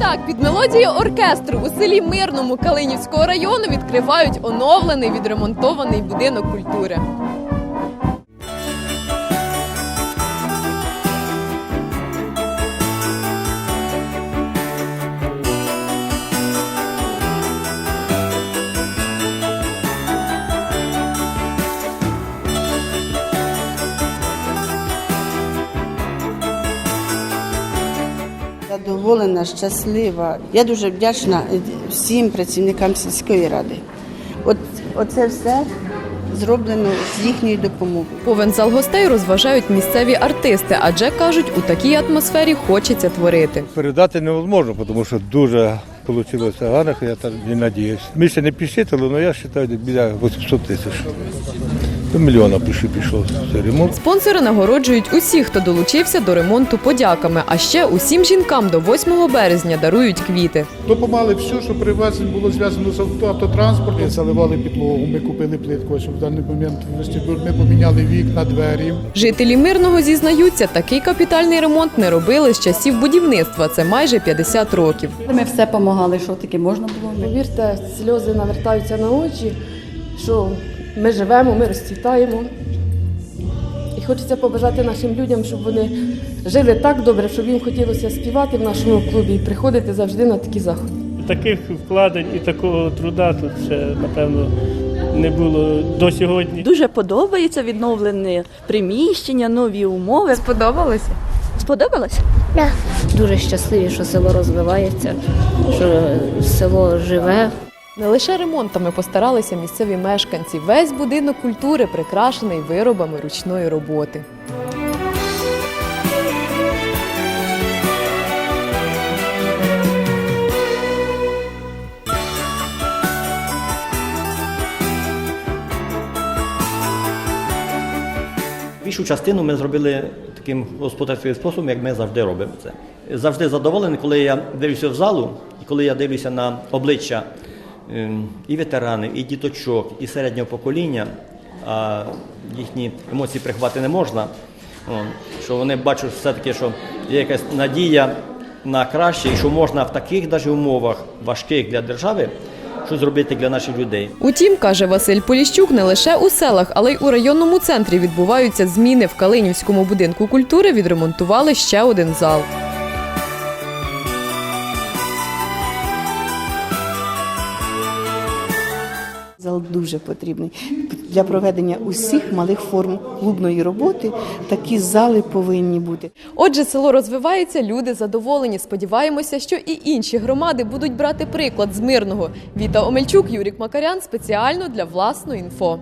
так під мелодію оркестру у селі Мирному Калинівського району відкривають оновлений відремонтований будинок культури. Задоволена, щаслива. Я дуже вдячна всім працівникам сільської ради. От оце все зроблено з їхньою допомогою. Повен зал гостей розважають місцеві артисти, адже кажуть, у такій атмосфері хочеться творити. Передати невозможно, тому що дуже вийшло гарно, я так не надіюсь. Ми ще не підсчитали, але я вважаю, біля 800 тисяч. До мільйона пішов, пішов цей ремонт. Спонсори нагороджують усіх, хто долучився до ремонту подяками. А ще усім жінкам до 8 березня дарують квіти. Допомагали все, що привезено було зв'язано з авто, автотранспортом. Заливали підлогу, ми купили плитку, щоб в даний момент вестибюль. Ми поміняли вікна, двері. Жителі мирного зізнаються, такий капітальний ремонт не робили з часів будівництва. Це майже 50 років. Ми все допомагали, що таки можна було. Повірте, сльози навертаються на очі, що ми живемо, ми розцвітаємо. І хочеться побажати нашим людям, щоб вони жили так добре, щоб їм хотілося співати в нашому клубі і приходити завжди на такі заходи. Таких вкладень і такого труда тут ще, напевно, не було до сьогодні. Дуже подобається відновлені приміщення, нові умови. Сподобалося? Сподобалось? Дуже щасливі, що село розвивається, що село живе. Не лише ремонтами постаралися місцеві мешканці. Весь будинок культури прикрашений виробами ручної роботи. Більшу частину ми зробили таким господарським способом, як ми завжди робимо це. Завжди задоволений, коли я дивлюся в залу, і коли я дивлюся на обличчя і ветеранів, і діточок, і середнього покоління, а їхні емоції приховати не можна. Що вони бачать все-таки, що є якась надія на краще, і що можна в таких даже умовах важких для держави щось зробити для наших людей. Утім, каже Василь Поліщук, не лише у селах, але й у районному центрі відбуваються зміни. В Калинівському будинку культури відремонтували ще один зал. Зал дуже потрібний для проведення усіх малих форм клубної роботи. Такі зали повинні бути. Отже, село розвивається, люди задоволені. Сподіваємося, що і інші громади будуть брати приклад з мирного. Віта Омельчук, Юрік Макарян спеціально для власної інфо.